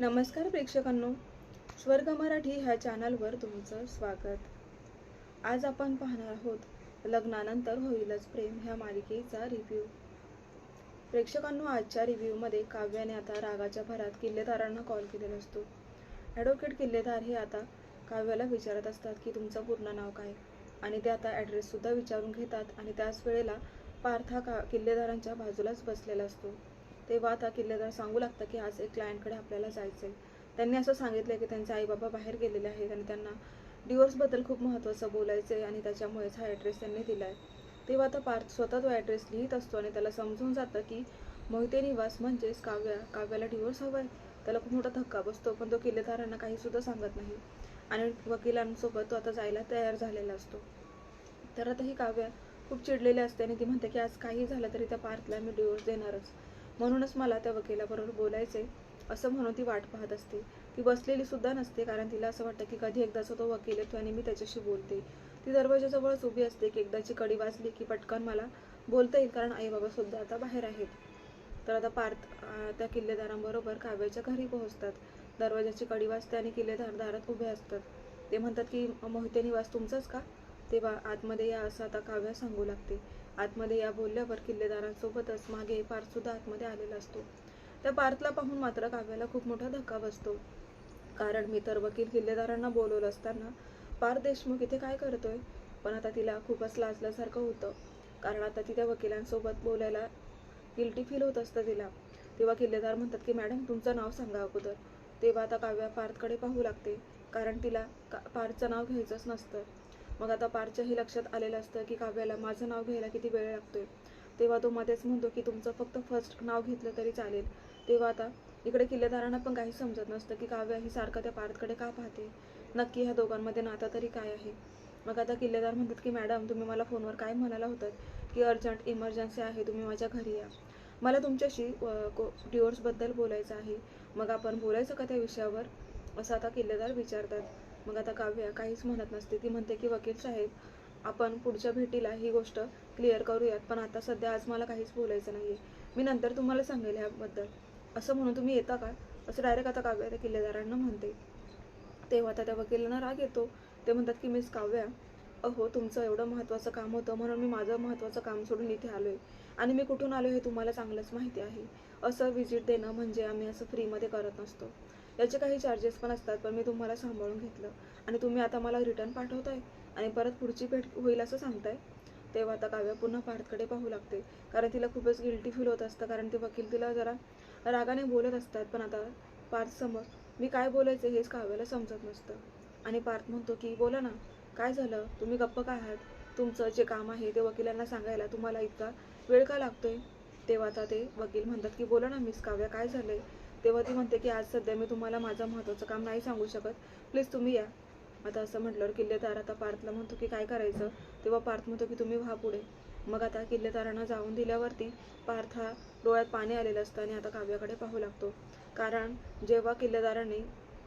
नमस्कार प्रेक्षकांनो. स्वर्ग मराठी ह्या चॅनलवर तुमचं स्वागत. आज आपण पाहणार आहोत लग्नानंतर होईलच प्रेम ह्या मालिकेचा रिव्ह्यू प्रेक्षकांनो आजच्या रिव्ह्यूमध्ये काव्याने आता रागाच्या भरात किल्लेदारांना कॉल केलेला असतो. ॲडव्होकेट किल्लेदार हे आता काव्याला विचारत असतात की तुमचं पूर्ण नाव काय? आणि ते आता ॲड्रेससुद्धा विचारून घेतात आणि त्याच वेळेला पार्थ हा का किल्लेदारांच्या बाजूलाच बसलेला असतो. तेव्हा आता किल्लेदार सांगू लागतं की आज एक क्लायंटकडे आपल्याला जायचं आहे त्यांनी असं सांगितलं की त्यांचे आई बाबा बाहेर गेलेले आहेत आणि त्यांना डिवोर्सबद्दल खूप महत्त्वाचं बोलायचं आहे आणि त्याच्यामुळेच हा ॲड्रेस त्यांनी दिला आहे तेव्हा आता पार्थ स्वतः तो ॲड्रेस लिहित असतो आणि त्याला समजून जातं की मोहिते निवास म्हणजेच काव्या काव्याला डिवोर्स हवा आहे त्याला खूप मोठा धक्का बसतो पण तो किल्लेदारांना काहीसुद्धा सांगत नाही. आणि वकिलांसोबत तो आता जायला तयार झालेला असतो. तर आता ही काव्या खूप चिडलेली असते आणि ती म्हणते की आज काही झालं तरी त्या पार्थला मी डिवोर्स देणारच. म्हणूनच मला त्या वकिलाबरोबर बोलायचे असं म्हणून ती वाट पाहत असते. ती बसलेली सुद्धा नसते कारण तिला असं वाटतं की कधी एकदाचा तो वकील येतो आणि मी त्याच्याशी बोलते. ती दरवाजाजवळच उभी असते की एकदाची कडी वाजली की पटकन मला बोलता येईल कारण आई बाबा सुद्धा आता बाहेर आहेत. तर आता पार्थ त्या किल्लेदारांबरोबर काव्याच्या घरी पोहोचतात. दरवाजाची कडी वाजते आणि किल्लेदार दारात उभे असतात. ते म्हणतात की मोहिते निवास तुमचाच का? तेव्हा आतमध्ये या असं आता काव्या सांगू लागते. आतमध्ये या बोलल्यावर किल्लेदारांसोबतच मागे पार्थसुद्धा आतमध्ये आलेला असतो. त्या पार्थला पाहून मात्र काव्याला खूप मोठा धक्का बसतो. कारण मी तर वकील किल्लेदारांना बोलवलं असताना पार्थ देशमुख इथे काय करतोय? पण आता तिला खूपच लाजल्यासारखं होतं. कारण आता ती त्या वकिलांसोबत बोलायला गिल्टी फील होत असतं तिला. तेव्हा किल्लेदार म्हणतात की मॅडम तुमचं नाव सांगा अगोदर. तेव्हा आता काव्या पार्थकडे पाहू लागते. कारण तिला का पार्थचं नाव घ्यायचंच नसतं. मग आता पारच्याही लक्षात आलेलं असतं की काव्याला माझं नाव घ्यायला किती वेळ लागतोय. तेव्हा तो मध्येच म्हणतो की तुमचं फक्त फर्स्ट नाव घेतलं तरी चालेल. तेव्हा आता इकडे किल्लेदारांना पण काही समजत नसतं की काव्या ही सारखं त्या पार्थकडे का पाहते? नक्की ह्या दोघांमध्ये नाता तरी काय आहे? मग आता किल्लेदार म्हणतात की मॅडम तुम्ही मला फोनवर काय म्हणाला होतात की अर्जंट इमर्जन्सी आहे तुम्ही माझ्या घरी या. मला तुमच्याशी डिवोर्सबद्दल बोलायचं आहे. मग आपण बोलायचं का त्या विषयावर? असं आता किल्लेदार विचारतात. मग आता काव्या काहीच म्हणत नसते. ती म्हणते की वकील साहेब आपण पुढच्या भेटीला ही गोष्ट क्लिअर करूयात पण आता सध्या आज मला काहीच बोलायचं नाही आहे मी नंतर तुम्हाला सांगेल ह्याबद्दल. असं म्हणून तुम्ही येता का? असं डायरेक्ट आता काव्या त्या किल्लेदारांना म्हणते. तेव्हा आता त्या वकिलांना राग येतो. ते म्हणतात की मिस काव्या अहो तुमचं एवढं महत्त्वाचं काम होतं म्हणून मी माझं महत्त्वाचं काम सोडून इथे आलो आहे आणि मी कुठून आलो हे तुम्हाला चांगलंच माहिती आहे. असं व्हिजिट देणं म्हणजे आम्ही असं फ्रीमध्ये करत नसतो. याचे काही चार्जेस पण असतात पण मी तुम्हाला सांभाळून घेतलं. आणि तुम्ही आता मला रिटर्न पाठवताय आणि परत पुढची भेट होईल असं सांगताय तेव्हा आता काव्या पुन्हा पार्थकडे पाहू लागते. कारण तिला खूपच गिल्टी फील होत असतं कारण ते वकील तिला जरा रागाने बोलत असतात पण आता पार्थ समोर मी काय बोलायचं हेच काव्याला समजत नसतं. आणि पार्थ म्हणतो की बोला ना काय झालं? तुम्ही गप्प काय आहात? तुमचं जे काम आहे ते वकिलांना सांगायला तुम्हाला इतका वेळ का लागतोय? तेव्हा आता ते वकील म्हणतात की बोला ना मिस काव्या काय झालंय? तेव्हा ती म्हणते की आज सध्या मी तुम्हाला माझं महत्त्वाचं काम नाही सांगू शकत. प्लीज तुम्ही या. आता असं म्हटल्यावर किल्लेदार आता पार्थला म्हणतो की काय करायचं? तेव्हा पार्थ म्हणतो की तुम्ही व्हा पुढे. मग आता किल्लेदारांना जाऊन दिल्यावरती पार्थ हा डोळ्यात पाणी आलेलं असतं आणि आता काव्याकडे पाहू लागतो. कारण जेव्हा किल्लेदारांनी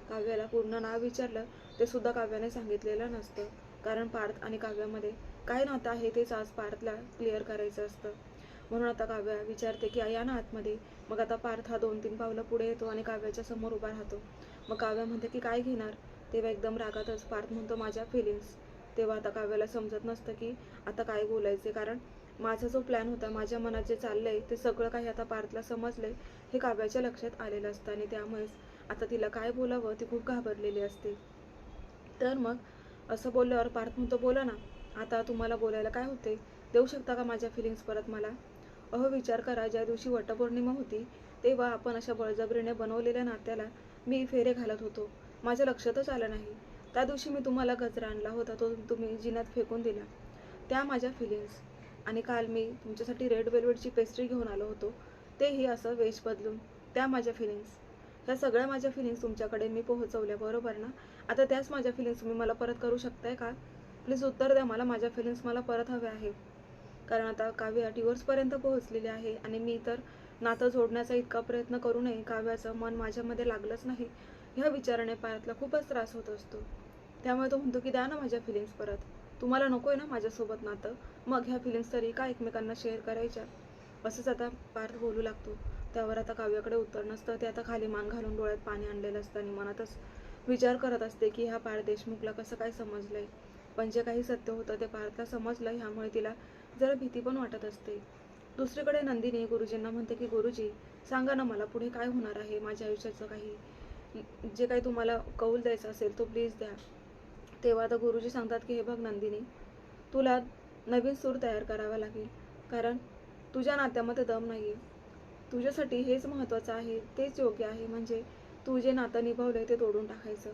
काव्याला पूर्ण नाव विचारलं ते सुद्धा काव्याने सांगितलेलं नसतं. कारण पार्थ आणि काव्यामध्ये काय नातं आहे तेच आज पार्थला क्लिअर करायचं असतं. म्हणून आता काव्या विचारते की या ना आतमध्ये. मग आता पार्थ हा दोन तीन पावलं पुढे येतो आणि काव्याच्या समोर उभा राहतो. मग काव्या म्हणते की काय घेणार? तेव्हा एकदम रागातच पार्थ म्हणतो माझ्या फिलिंग्स तेव्हा आता काव्याला समजत नसतं की आता काय बोलायचे कारण माझा जो प्लॅन होता माझ्या मनात जे चाललंय ते सगळं काही आता पार्थला समजलंय हे काव्याच्या लक्षात आलेलं असतं आणि त्यामुळेच आता तिला काय बोलावं ती खूप घाबरलेली असते. तर मग असं बोलल्यावर पार्थ म्हणतो बोला ना आता तुम्हाला बोलायला काय होते देऊ शकता का माझ्या फिलिंग्स परत मला? अहो विचार करा ज्या दिवशी वटपौर्णिमा होती तेव्हा आपण अशा बळजबरीने बनवलेल्या नात्याला मी फेरे घालत होतो. माझ्या लक्षातच आलं नाही. त्या दिवशी मी तुम्हाला गजरा आणला होता तो तुम्ही जिन्यात फेकून दिला. त्या माझ्या फिलिंग्स आणि काल मी तुमच्यासाठी रेड वेल्वेटची पेस्ट्री घेऊन आलो होतो. तेही असं वेश बदलून त्या माझ्या फिलिंग्स ह्या सगळ्या माझ्या फिलिंग्स तुमच्याकडे मी पोहोचवल्या बरोबर ना? आता त्याच माझ्या फिलिंग्स तुम्ही मला परत करू शकताय का? प्लीज उत्तर द्या मला माझ्या फिलिंग्स मला परत हव्या आहेत. कारण आता काव्या डिवोर्सपर्यंत पोहोचलेली आहे आणि मी तर नातं जोडण्याचा इतका प्रयत्न करूनही काव्याचं मन माझ्यामध्ये लागलंच नाही ह्या विचाराने पायातला खूपच त्रास होत असतो. त्यामुळे तो म्हणतो की द्या ना माझ्या फिलिंग्स परत. तुम्हाला नको आहे ना माझ्यासोबत नातं? मग ह्या फिलिंग्स तरी का एकमेकांना शेअर करायच्या? असंच आता पार्थ बोलू लागतो. त्यावर आता काव्याकडे उत्तर नसतं. ते आता खाली मान घालून डोळ्यात पाणी आणलेलं असतं आणि मनातच विचार करत असते की ह्या पार देशमुखला कसं काय समजलंय? पण जे काही सत्य होतं ते पार्थला समजलं. ह्यामुळे तिला जरा भीती पण वाटत असते. दुसरीकडे नंदिनी गुरुजींना म्हणते की गुरुजी सांगा ना मला पुढे काय होणार आहे? माझ्या आयुष्याचं काही जे काही तुम्हाला कौल द्यायचं असेल तो प्लीज द्या. तेव्हा आता गुरुजी सांगतात की हे बघ नंदिनी तुला नवीन सूर तयार करावा लागेल. कारण तुझ्या नात्यामध्ये दम नाही आहे तुझ्यासाठी हेच महत्त्वाचं आहे तेच योग्य आहे. म्हणजे तू जे नातं आहे ते तोडून टाकायचं.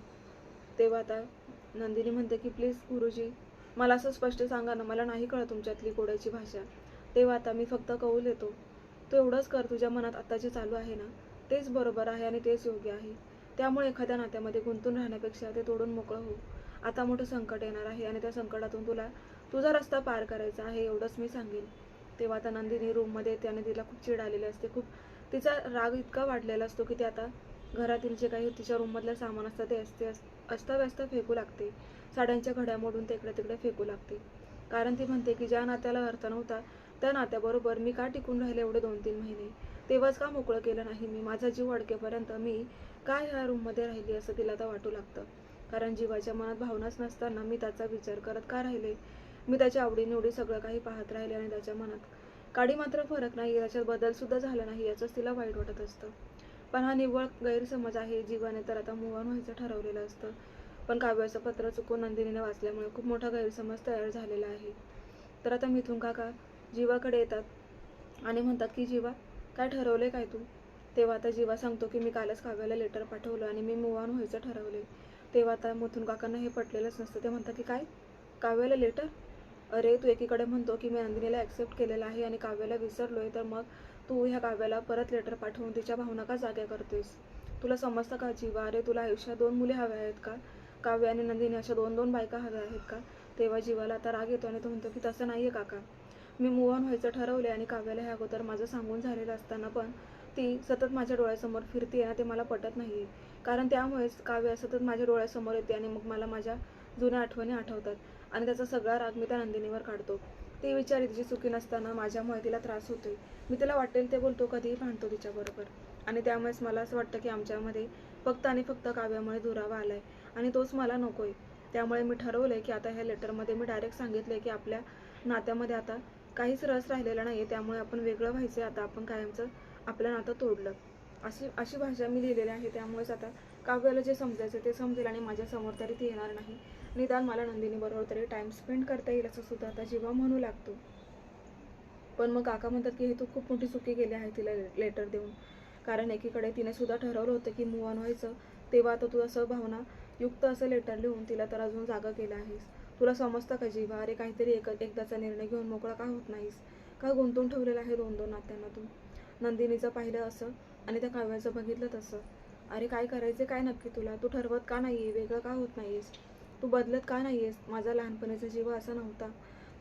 तेव्हा आता नंदिनी म्हणते की प्लीज गुरुजी मला असं स्पष्ट सांगा ना मला नाही कळत तुमच्यातली कोड्याची भाषा. तेव्हा आता मी फक्त कौल येतो. तू एवढंच कर तुझ्या मनात आता जे चालू आहे ना तेच बरोबर आहे आणि तेच योग्य आहे. त्यामुळे एखाद्या नात्यामध्ये गुंतून राहण्यापेक्षा ते तोडून मोकळं हो. आता मोठं संकट येणार आहे आणि त्या संकटातून तुला तुझा रस्ता पार करायचा आहे एवढंच मी सांगेन. तेव्हा आता नंदिनी रूममध्ये येते आणि तिला खूप चिड आलेली असते. खूप तिचा राग इतका वाढलेला असतो की ती आता घरातील जे काही तिच्या रूममधलं सामान असतं ते असते अस्ताव्यस्त फेकू लागते. साड्यांच्या घड्या मोडून ते इकडे तिकडे फेकू लागते. कारण ती म्हणते की ज्या नात्याला अर्थ नव्हता त्या नात्याबरोबर मी का टिकून राहिले एवढे दोन तीन महिने? तेव्हाच का मोकळं केलं नाही मी? माझा जीव अडकेपर्यंत मी काय ह्या रूममध्ये राहिली असं तिला आता वाटू लागतं. कारण जीवाच्या मनात भावनाच नसताना मी त्याचा विचार करत का राहिले? मी त्याच्या आवडीनिवडी सगळं काही पाहत राहिले आणि त्याच्या मनात काडी मात्र फरक नाही त्याच्यात बदल सुद्धा झाला नाही याचंच तिला वाईट वाटत असतं. पण हा निव्वळ गैरसमज आहे जीवाने तर आता मुवान व्हायचं ठरवलेलं असतं. पण काव्याचं पत्र चुकून नंदिनीने वाचल्यामुळे खूप मोठा गैरसमज तयार झालेला आहे. तर आता मिथून काका जीवाकडे येतात आणि म्हणतात की जीवा काय ठरवले काय तू? तेव्हा आता जीवा सांगतो की मी कालच काव्याला लेटर पाठवलं आणि मी मुवान व्हायचं ठरवले. तेव्हा आता मिथून काकांना हे पटलेलंच नसतं. ते म्हणतात की काय? काव्याला लेटर अरे तू एकीकडे म्हणतो की मी नंदिनीला ॲक्सेप्ट केलेलं आहे आणि काव्याला विसरलो आहे तर मग तू ह्या काव्याला परत लेटर पाठवून तिच्या भावना का जाग्या करतेस? तुला समजतं का जीवा? अरे तुला आयुष्यात दोन मुले हव्या आहेत का? काव्य आणि नंदिनी अशा दोन दोन बायका हव्या आहेत का? तेव्हा जीवाला आता राग येतो आणि तो म्हणतो की तसं नाही आहे काका. मी मूव ऑन व्हायचं ठरवले आणि काव्याला ह्या अगोदर माझं सांगून झालेलं असताना पण ती सतत माझ्या डोळ्यासमोर फिरते ना ते मला पटत नाही कारण त्यामुळेच काव्य सतत माझ्या डोळ्यासमोर येते आणि मग मला माझ्या जुन्या आठवणी आठवतात आणि त्याचा सगळा राग मी त्या नंदिनीवर काढतो. ती विचारी तिची चुकी नसताना माझ्यामुळे तिला त्रास होतोय. मी तिला वाटेल ते बोलतो कधीही भांडतो तिच्याबरोबर. आणि त्यामुळेच मला असं वाटतं की आमच्यामध्ये फक्त आणि फक्त काव्यामुळे दुरावा आलाय. आणि तोच मला नको आहे त्यामुळे मी ठरवलंय की आता ह्या लेटरमध्ये मी डायरेक्ट सांगितलंय की आपल्या नात्यामध्ये आता काहीच रस राहिलेला नाही आहे त्यामुळे आपण वेगळं व्हायचं आता आपण कायमचं आपलं नातं तोडलं. अशी अशी भाषा मी लिहिलेली आहे. त्यामुळेच आता काव्याला जे समजायचं ते समजेल आणि माझ्यासमोर तरी ते येणार नाही. निदान मला नंदिनीबरोबर तरी टाईम स्पेंड करता येईल असं सुद्धा आता जीवा म्हणू लागतो. पण मग काका म्हणतात की हे तू खूप मोठी चुकी केली आहे तिला लेटर देऊन. कारण एकीकडे तिने सुद्धा ठरवलं होतं की मूव ऑन व्हायचं. तेव्हा आता तू असं भावना युक्त असं लेटर लिहून तिला तर अजून जागा केलं आहेस. तुला समजतं का जीवा? अरे काहीतरी एक एकदाचा निर्णय घेऊन मोकळा का होत नाहीस? का गुंतून ठेवलेला आहे दोन दोन नात्यांना तू नंदिनीचं पाहिलं असं आणि त्या काव्याचं बघितलं तसं. अरे काय करायचं? काय नक्की तुला? तू ठरवत का नाही आहे वेगळं का होत नाहीस तू बदलत का नाही आहेस माझा लहानपणीचा जीव असा नव्हता.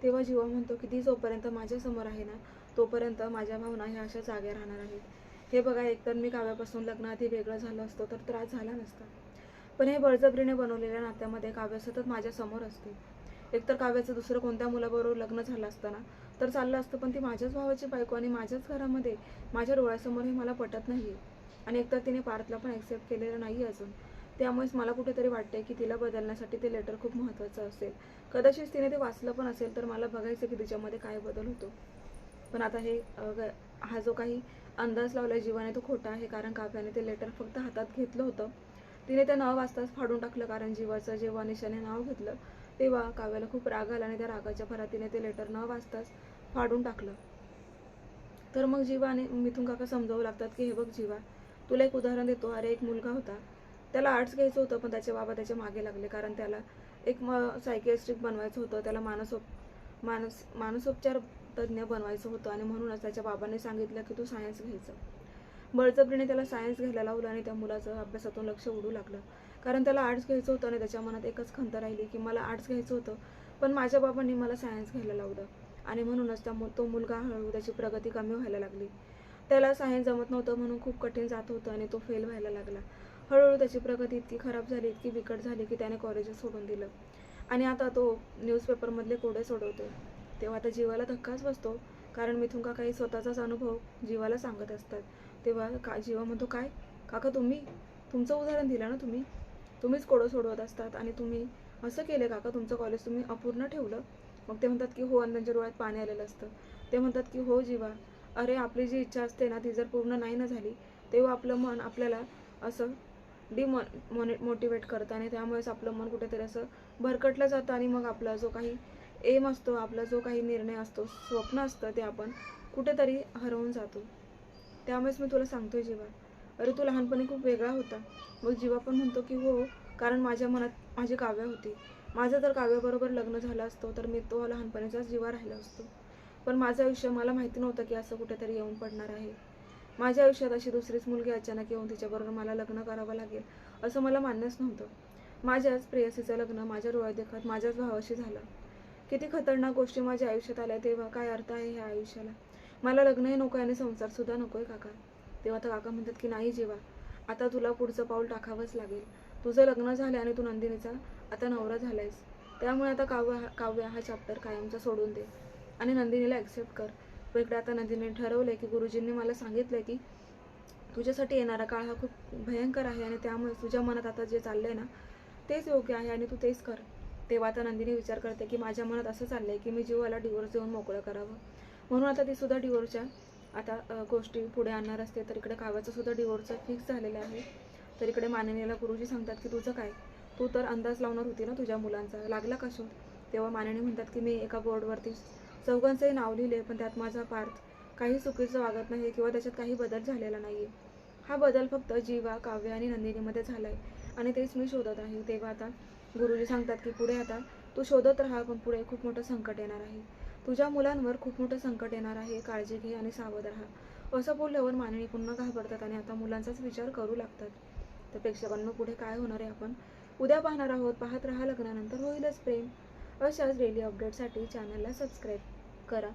तेव्हा जीवा म्हणतो की ती जोपर्यंत माझ्यासमोर आहे ना तोपर्यंत माझ्या भावना ह्या अशा जाग्या राहणार आहेत. हे बघा एकतर मी काव्यापासून लग्नाआधी वेगळं झालं असतं तर त्रास झाला नसता. पण हे बळजबरीने बनवलेल्या नात्यामध्ये काव्य सतत माझ्यासमोर असते. एकतर काव्याचं दुसरं कोणत्या मुलाबरोबर लग्न झालं असताना तर चाललं असतं पण ती माझ्याच भावाची बायको आणि माझ्याच घरामध्ये माझ्या डोळ्यासमोर हे मला पटत नाही आणि एकतर तिने पार्थला पण ॲक्सेप्ट केलेलं नाही अजून. त्यामुळेच मला कुठेतरी वाटते की तिला बदलण्यासाठी ते लेटर खूप महत्त्वाचं असेल. कदाचित तिने ते वाचलं पण असेल तर मला बघायचं की तिच्यामध्ये काय बदल होतो. पण आता हे ग- हा जो काही अंदाज लावला जीवाने तो खोटा आहे कारण काव्याने ते लेटर फक्त हातात घेतलं होतं. तिने ते नऊ वाजताच फाडून टाकलं कारण जीवाचं जेव्हा निशाने नाव घेतलं तेव्हा काव्याला खूप राग आला आणि त्या रागाच्या भरात तिने ते लेटर न वाजताच फाडून टाकलं. तर मग जीवाने मिथून काका समजावू लागतात की हे बघ जीवा तुला एक उदाहरण देतो. अरे एक मुलगा होता. त्याला आर्ट्स घ्यायचं होतं पण त्याचे बाबा त्याच्यामागे लागले कारण त्याला एक म सायकेस्ट्रिक बनवायचं होतं. त्याला मानसोप मानस मानसोपचार तज्ज्ञ बनवायचं होतं आणि म्हणूनच त्याच्या बाबांनी सांगितलं की तू सायन्स घ्यायचं. बळजबरीने त्याला सायन्स घ्यायला लावलं आणि त्या मुलाचं अभ्यासातून लक्ष उडू लागलं. कारण त्याला आर्ट्स घ्यायचं होतं आणि त्याच्या मनात एकच खंत राहिली की मला आर्ट्स घ्यायचं होतं पण माझ्या बाबांनी मला सायन्स घ्यायला लावलं. आणि म्हणूनच त्या मु- तो मुलगा हळूहळू त्याची प्रगती कमी व्हायला लागली. त्याला सायन्स जमत नव्हतं म्हणून खूप कठीण जात होतं आणि तो फेल व्हायला लागला. हळूहळू त्याची प्रगती इतकी खराब झाली इतकी बिकट झाली की त्याने कॉलेजच सोडून दिलं. आणि आता तो न्यूजपेपरमधले कोडे सोडवतो तेव्हा आता जीवाला धक्काच बसतो. कारण मिथून काही स्वतःचाच अनुभव जीवाला सांगत असतात. तेव्हा का जीवा म्हणतो काय? काका तुम्ही तुमचं उदाहरण दिलं ना तुम्ही? तुम्हीच कोडं सोडवत असतात आणि तुम्ही असं केलं काका तुमचं कॉलेज तुम्ही अपूर्ण ठेवलं. मग ते म्हणतात की हो आणि त्यांच्या डोळ्यात पाणी आलेलं असतं. ते म्हणतात की हो जीवा अरे आपली जी इच्छा असते ना ती जर पूर्ण नाही ना झाली तेव्हा आपलं मन आपल्याला असं डिमॉ मोने मोटिवेट करतं आणि त्यामुळेच आपलं मन कुठेतरी असं भरकटलं जातं आणि मग आपला जो काही एम असतो आपला जो काही निर्णय असतो स्वप्न असतं ते आपण कुठेतरी हरवून जातो. त्यामुळेच मी तुला सांगतोय जीवा. अरे तू लहानपणी खूप वेगळा होता. मग जीवा पण म्हणतो की हो कारण माझ्या मनात माझी काव्य होती. माझं जर काव्याबरोबर लग्न झालं असतं तर मी तो लहानपणीचाच जीवा राहिला असतो. पण माझं आयुष्य मला माहिती नव्हतं की असं कुठेतरी येऊन पडणार आहे. माझ्या आयुष्यात अशी दुसरीच मुलगी अचानक येऊन तिच्याबरोबर मला लग्न करावं लागेल असं मला मान्यच नव्हतं. माझ्याच प्रेयसीचं लग्न माझ्या डोळ्यात देखत माझ्याच भावाशी झालं. किती खतरनाक गोष्टी माझ्या आयुष्यात आल्या तेव्हा काय अर्थ आहे ह्या आयुष्याला? मला लग्नही नको आहे आणि संसारसुद्धा नको आहे काका. तेव्हा तर काका म्हणतात की नाही जेवा. आता तुला पुढचं पाऊल टाकावंच लागेल. तुझं लग्न झालं आणि तू नंदिनीचा आता नवरा झालायस. त्यामुळे आता काव्य काव्य हा चॅप्टर कायमचा सोडून दे. आणि नंदिनीला ॲक्सेप्ट कर. इकडे आता नंदिनीने ठरवलं की गुरुजींनी मला सांगितलं की तुझ्यासाठी येणारा काळ हा खूप भयंकर आहे आणि त्यामुळे तुझ्या मनात आता जे चाललंय ना तेच योग्य आहे आणि तू तेच कर. तेव्हा आता नंदिनी विचार करते की माझ्या मनात असं चाललंय की मी जीवाला डिवोर्स देऊन मोकळं करावं. म्हणून आता ती सुद्धा डिवोर्सच्या आता गोष्टी पुढे आणणार असते तर इकडे काव्याचं सुद्धा डिवोर्स फिक्स झालेलं आहे. तर इकडे माननीला गुरुजी सांगतात की तुझं काय? तू तर अंदाज लावणार होती ना तुझ्या मुलांचा. लागला का शोध? तेव्हा माननी म्हणतात की मी एका बोर्डवरती चौघांचंही नाव लिहिले पण त्यात माझा पार्थ काही चुकीचं वागत नाही किंवा त्याच्यात काही बदल झालेला नाही आहे हा बदल फक्त जीवा काव्य आणि नंदिनीमध्ये झाला आहे आणि तेच मी शोधत आहे. तेव्हा आता गुरुजी सांगतात की पुढे आता तू शोधत राहा पण पुढे खूप मोठं संकट येणार आहे. तुझ्या मुलांवर खूप मोठं संकट येणार आहे. काळजी घे आणि सावध राहा. असं बोलल्यावर मानवी पुन्हा घाबरतात आणि आता मुलांचाच विचार करू लागतात. तर प्रेक्षकांना पुढे काय होणार आहे आपण? उद्या पाहणार आहोत. पाहत राहा. लग्नानंतर होईलच प्रेम. अशाच डेली अपडेटसाठी चॅनलला सबस्क्राईब करा.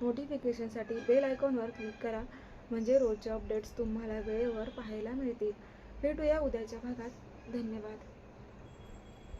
नोटिफिकेशनसाठी बेल आयकॉनवर क्लिक करा. म्हणजे रोजचे अपडेट्स तुम्हाला वेळेवर पाहायला मिळतील. भेटूया उद्याच्या भागात. धन्यवाद.